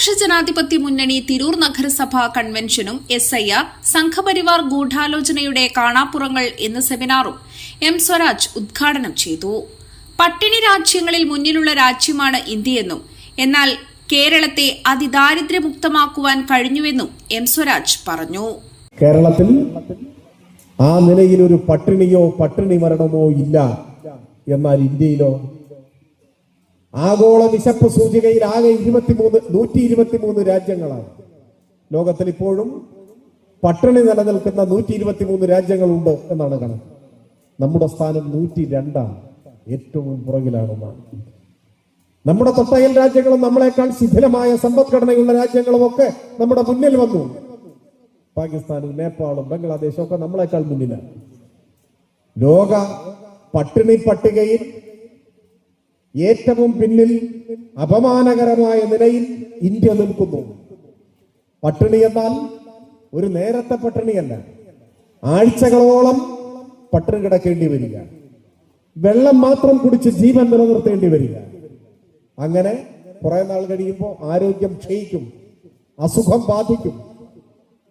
ഇടതുപക്ഷ ജനാധിപത്യ മുന്നണി തിരൂർ നഗരസഭാ കൺവെൻഷനും എസ് ഐ ആർ സംഘപരിവാർ ഗൂഢാലോചനയുടെ കാണാപ്പുറങ്ങൾ എന്ന സെമിനാറും എം സ്വരാജ് ഉദ്ഘാടനം ചെയ്തു. പട്ടിണി രാജ്യങ്ങളിൽ മുന്നിലുള്ള രാജ്യമാണ് ഇന്ത്യയെന്നും എന്നാൽ കേരളത്തെ അതിദാരിദ്ര്യമുക്തമാക്കുവാൻ കഴിഞ്ഞുവെന്നും എം സ്വരാജ് പറഞ്ഞു. കേരളത്തിൽ ആ നിലയിൽ ഒരു പട്ടിണിയോ പട്ടിണി മരണമോ ഇല്ല. എന്നാൽ ഇന്ത്യയിലോ ആഗോള വിശപ്പ് സൂചികയിൽ ആകെ ഇരുപത്തിമൂന്ന് നൂറ്റി ഇരുപത്തിമൂന്ന് രാജ്യങ്ങളാണ്. ലോകത്തിൽ ഇപ്പോഴും പട്ടിണി നിലനിൽക്കുന്ന നൂറ്റി ഇരുപത്തിമൂന്ന് രാജ്യങ്ങളുണ്ട് എന്നാണ് കണക്ക്. നമ്മുടെ സ്ഥാനം നൂറ്റി രണ്ടാണ് ഏറ്റവും പുറകിലാണെന്നാണ് നമ്മുടെ തൊട്ടയൽ രാജ്യങ്ങളും നമ്മളെക്കാൾ ശിഥിലമായ സമ്പദ്ഘടനയുള്ള രാജ്യങ്ങളും ഒക്കെ നമ്മുടെ മുന്നിൽ വന്നു. പാകിസ്ഥാനും നേപ്പാളും ബംഗ്ലാദേശും ഒക്കെ നമ്മളെക്കാൾ മുന്നിലാണ്. ലോക പട്ടിണി പട്ടികയിൽ ഏറ്റവും പിന്നിൽ അപമാനകരമായ നിലയിൽ ഇന്ത്യ നിൽക്കുന്നു. പട്ടിണി എന്നാൽ ഒരു നേരത്തെ പട്ടിണിയല്ല. ആഴ്ചകളോളം പട്ടിണി കിടക്കേണ്ടി വരിക. വെള്ളം മാത്രം കുടിച്ച് ജീവൻ നിലനിർത്തേണ്ടി വരിക. അങ്ങനെ കുറെ നാൾ കഴിയുമ്പോൾ ആരോഗ്യം ക്ഷയിക്കും. അസുഖം ബാധിക്കും.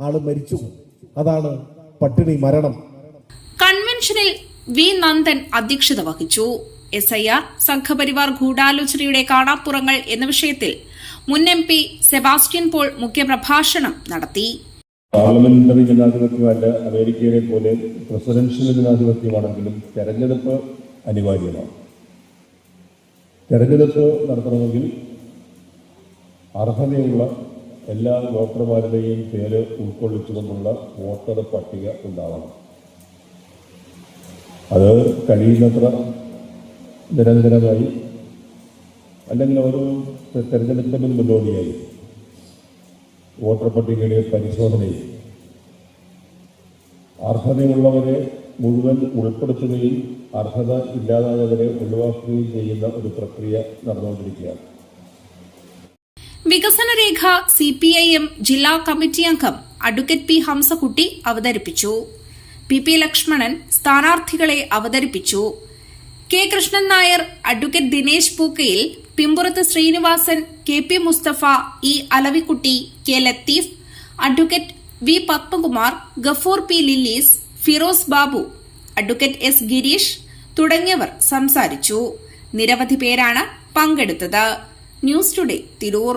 ആൾ മരിച്ചു. അതാണ് പട്ടിണി മരണം. കൺവെൻഷനിൽ വി നന്ദൻ അധ്യക്ഷത വഹിച്ചു. എസ് ഐ ആർ സംഘപരിവാർ ഗൂഢാലോചനയുടെ കാണാപ്പുറങ്ങൾ എന്ന വിഷയത്തിൽ മുൻ എം പി സെബാസ്റ്റ്യൻ പോൾ മുഖ്യപ്രഭാഷണം നടത്തി. പാർലമെന്ററി ജനാധിപത്യമല്ല അമേരിക്കയിലെ പോലെ പ്രസിഡൻഷ്യൽ ജനാധിപത്യമാണെങ്കിലും തെരഞ്ഞെടുപ്പ് അനിവാര്യമാണ്. തെരഞ്ഞെടുപ്പ് നടത്തണമെങ്കിൽ അർഹതയുള്ള എല്ലാ വോട്ടർമാരുടെയും പേര് ഉൾക്കൊള്ളിച്ചുകൊണ്ടുള്ള വോട്ടർ പട്ടിക ഉണ്ടാവണം. അത് കഴിയുന്നത്ര നിരന്തരമായി അല്ലെങ്കിൽ ഒരു തെരഞ്ഞെടുപ്പിന് മുന്നോടിയായി വോട്ടർ പട്ടികയുടെ പരിശോധനയിൽ അർഹതയുള്ളവരെ മുഴുവൻ ഉൾപ്പെടുത്തുകയും അർഹത ഇല്ലാതായവരെ ഒഴിവാക്കുകയും ചെയ്യുന്ന ഒരു പ്രക്രിയ നടന്നുകൊണ്ടിരിക്കുകയാണ്. വികസനരേഖ സി പി ഐ എം ജില്ലാ കമ്മിറ്റി അംഗം അഡ്വക്കേറ്റ് പി ഹംസകുട്ടി അവതരിപ്പിച്ചു. പി പി ലക്ഷ്മണൻ സ്ഥാനാർത്ഥികളെ അവതരിപ്പിച്ചു. K Krishnan Nair advocate Dinesh Pookkayil Pimburath Srinivasan K P Mustafa E Alavikutty K Latheef advocate V Padmakumar Gafoor P Lillis Firoz Babu advocate S Girish തുടങ്ങിയവർ സംസാരിച്ചു. നിരവധി പേരാണ് പങ്കെടുത്തത്. News today Tirur.